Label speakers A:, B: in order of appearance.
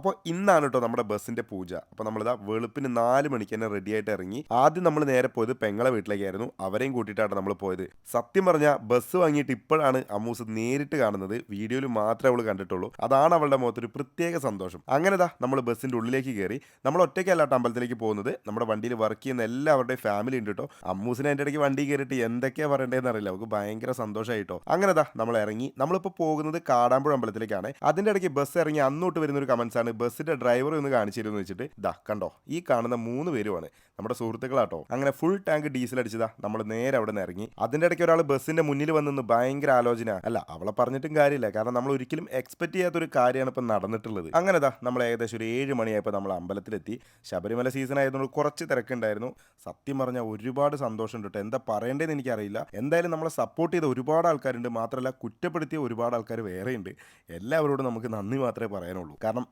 A: അപ്പോൾ ഇന്നാണ് കേട്ടോ നമ്മുടെ ബസ്സിന്റെ പൂജ. അപ്പോൾ നമ്മളിതാ വെളുപ്പിന് നാല് മണിക്ക് തന്നെ റെഡി ആയിട്ട് ഇറങ്ങി. ആദ്യം നമ്മൾ നേരെ പോയത് പെങ്ങളെ വീട്ടിലേക്കായിരുന്നു. അവരെയും കൂട്ടിയിട്ടാണ് നമ്മൾ പോയത്. സത്യം പറഞ്ഞാൽ ബസ് വാങ്ങിയിട്ട് ഇപ്പോഴാണ് അമ്മൂസ് നേരിട്ട് കാണുന്നത്. വീഡിയോയിൽ മാത്രമേ അവൾ കണ്ടിട്ടുള്ളൂ. അതാണ് അവളുടെ മുഖത്തൊരു പ്രത്യേക സന്തോഷം. അങ്ങനെതാ നമ്മൾ ബസ്സിന്റെ ഉള്ളിലേക്ക് കയറി. നമ്മൾ ഒറ്റയ്ക്കല്ല കേട്ടോ അമ്പലത്തിലേക്ക് പോകുന്നത്. നമ്മുടെ വണ്ടിയിൽ വർക്ക് ചെയ്യുന്ന എല്ലാവരുടെയും ഫാമിലി ഉണ്ട് കേട്ടോ. അമ്മൂസിനെ എന്റെ ഇടയ്ക്ക് വണ്ടി കയറിയിട്ട് എന്തൊക്കെയാ പറയേണ്ടതെന്ന് അറിയില്ല. അവർക്ക് ഭയങ്കര സന്തോഷമായിട്ടോ അങ്ങനെതാ നമ്മൾ ഇറങ്ങി. നമ്മളിപ്പോൾ പോകുന്നത് കാടാമ്പുഴ അമ്പലത്തിലേക്കാണ്. അതിന്റെ ഇടയ്ക്ക് ബസ് ഇറങ്ങി അന്നോട്ട് വരുന്ന ഒരു കമൻസ് ആണ് ബസ്സിന്റെ ഡ്രൈവർ ഒന്ന് കാണിച്ചു തരുമെന്ന് വെച്ചിട്ട് ദാ കണ്ടോ ഈ കാണുന്ന മൂന്ന് പേരുമാണ്. നമ്മുടെ സുഹൃത്തുക്കളാട്ടോ. അങ്ങനെ ഫുൾ ടാങ്ക് ഡീസൽ അടിച്ചതാ. നമ്മൾ നേരെ അവിടെ നിന്ന് ഇറങ്ങി. അതിന്റെ ഇടയ്ക്ക് ഒരാൾ ബസ്സിന്റെ മുന്നിൽ വന്നിന്ന് ഭയങ്കര ആലോചന. അല്ല അവളെ പറഞ്ഞിട്ടും കാര്യമില്ല. കാരണം നമ്മൾ ഒരിക്കലും എക്സ്പെക്ട് ചെയ്യാത്തൊരു കാര്യമാണ് ഇപ്പം നടന്നിട്ടുള്ളത്. അങ്ങനെതാ നമ്മൾ ഏകദേശം ഒരു ഏഴ് മണിയായപ്പോൾ നമ്മൾ അമ്പലത്തിലെത്തി. ശബരിമല സീസൺ ആയതുകൊണ്ട് കുറച്ച് തിരക്കുണ്ടായിരുന്നു. സത്യം പറഞ്ഞാൽ ഒരുപാട് സന്തോഷമുണ്ട് കേട്ടോ. എന്താ പറയേണ്ടതെന്ന് എനിക്കറിയില്ല. എന്തായാലും നമ്മളെ സപ്പോർട്ട് ചെയ്ത ഒരുപാട് ആൾക്കാരുണ്ട്. മാത്രമല്ല കുറ്റപ്പെടുത്തിയ ഒരുപാട് ആൾക്കാർ വേറെയുണ്ട്. എല്ലാവരോടും നമുക്ക് നന്ദി മാത്രമേ പറയാനുള്ളൂ. കാരണം